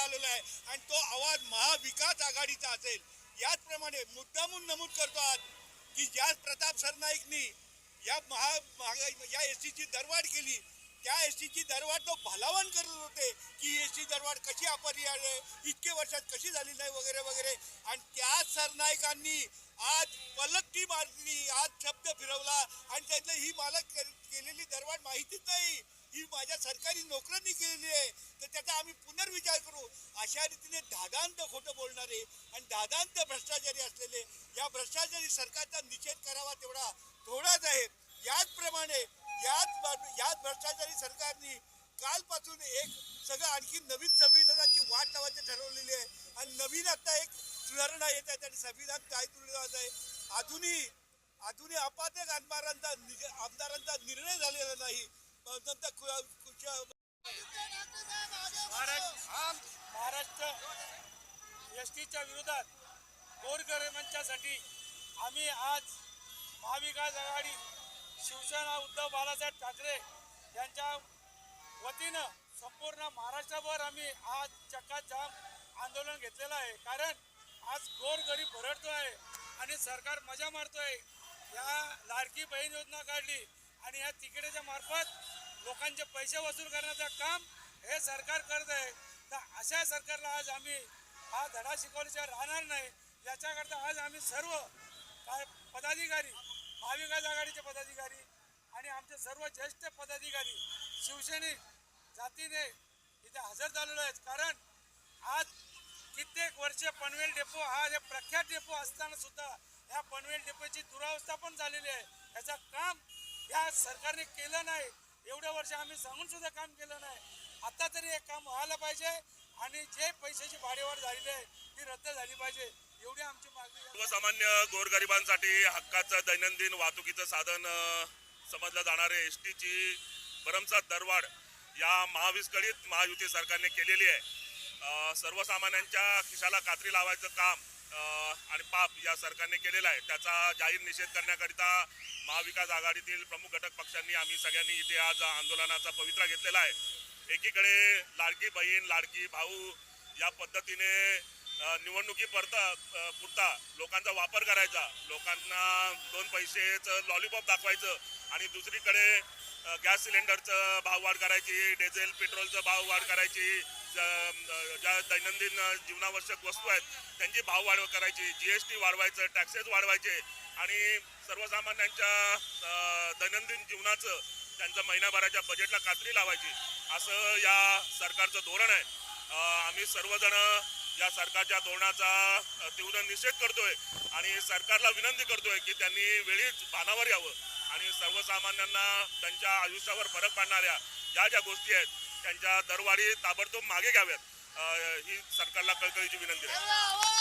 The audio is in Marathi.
आलेला आहे. आणि तो आवाज महाविकास आघाडीचा असेल. याचप्रमाणे मुद्दामून नमूद करतो आज की ज्या प्रताप सरनाईकनी या महा या एस सीची दरवाढ केली त्या एस सीची दरवाढ तो भलावण करत होते की एस सी दरवाढ कशी अपरिहार्य आहे इतके वर्षात कशी झाली नाही वगैरे वगैरे. आणि त्या सरनाईकांनी आज पलटी मारली आज शब्द फिरवला. आणि त्यातलं ही मला केलेली दरवाढ माहितीच नाही. ही माझ्या सरकारी नोकऱ्यांनी केलेली आहे तर त्याचा आम्ही पुनर्विचार करू. अशा रीतीने दादांत खोटं बोलणारे आणि दादांत भ्रष्टाचारी असलेले या भ्रष्टाचारी सरकारचा निषेध करावा तेवढा थोडाच आहे. याचप्रमाणे याच याच भ्रष्टाचारी सरकारने कालपासून एक सगळं आणखी नवीन संविधानाची वाट लावायची ठरवलेली आहे. आणि नवीन आता एक सुधारणा येत आहे आणि संविधान काय तुलनात आहे. अजूनही अजूनही अपात्र आमदारांचा निग- आमदारांचा निर्णय झालेला नाही. महाराष्ट्र महाराष्ट्र एस टीच्या विरोधात गोरगरिबांच्यासाठी आम्ही आज महाविकास आघाडी शिवसेना उद्धव बाळासाहेब ठाकरे यांच्या वतीनं संपूर्ण महाराष्ट्रभर आम्ही आज चक्काजाम आंदोलन घेतलेलं आहे. कारण आज गोरगरीब भरडतो आहे आणि सरकार मजा मारतोय. या लाडकी बहीण योजना काढली आणि या तिकिटाच्या मार्फत लोकांचे पैसे वसूल करण्याचं काम हे सरकार करत आहे. तर अशा सरकारला आज आम्ही हा धडा शिकवल्याशिवाय राहणार नाही. याच्याकरता आज आम्ही सर्व काय पदाधिकारी महाविकास आघाडीचे पदाधिकारी आणि आमचे सर्व ज्येष्ठ पदाधिकारी शिवसैनिक जातीने इथे हजर झालेलो आहेत. कारण आज कित्येक वर्ष पनवेल डेपो हा जे प्रख्यात डेपो असताना सुद्धा या पनवेल डेपोची दुरावस्था पण झालेली आहे. याचं काम या सरकारने केलं नाही. एवढ्या वर्ष आम्ही सांगून सुद्धा काम केलं नाही. आता तरी हे काम व्हायला पाहिजे आणि जे पैशाची भाडेवाढ झालेली आहे ती रद्द झाली पाहिजे. एवढी आमची मागणी सर्वसामान्य गोरगरिबांसाठी हक्काचं दैनंदिन वाहतुकीचं साधन समजलं जाणारे एस टीची भरमसाठ दरवाढ या महाविस्कळीत महायुती सरकारने केलेली आहे. सर्वसामान्यांच्या खिशाला कात्री लावायचं काम आणि पाप या सरकारने केलेला आहे. त्याचा जाहीर निषेध करण्याकरिता महाविकास आघाडीतील प्रमुख घटक पक्षांनी आम्ही सगळ्यांनी इथे आज आंदोलनाचा पवित्रा घेतलेला आहे. एकीकडे लाडकी बहीण लाडकी भाऊ या पद्धतीने निवडणुकी परता पुरता लोकांचा वापर करायचा. लोकांना दोन पैसेचं लॉलीपॉप दाखवायचं आणि दुसरीकडे गॅस सिलेंडरचं भाव वाढ करायची डिझेल पेट्रोलचं भाव वाढ करायची ज्या दैनंदिन जीवनावश्यक वस्तू आहेत त्यांची भाव वाढ करायची जी एस टी वाढवायचं टॅक्सेस वाढवायचे आणि सर्वसामान्यांच्या दैनंदिन जीवनाचं त्यांचं महिनाभराच्या बजेटला कात्री लावायची. असं या सरकारचं धोरण आहे. आम्ही सर्वजण या सरकारच्या धोरणाचा तीव्र निषेध करतोय आणि सरकारला विनंती करतोय की त्यांनी वेळीच भानावर यावं आणि सर्वसामान्यांना त्यांच्या आयुष्यावर फरक पाडणाऱ्या ज्या ज्या गोष्टी आहेत त्यांच्या दरवाढी ताबडतोब मागे घ्याव्यात ही सरकारला कळकळीची विनंती आहे.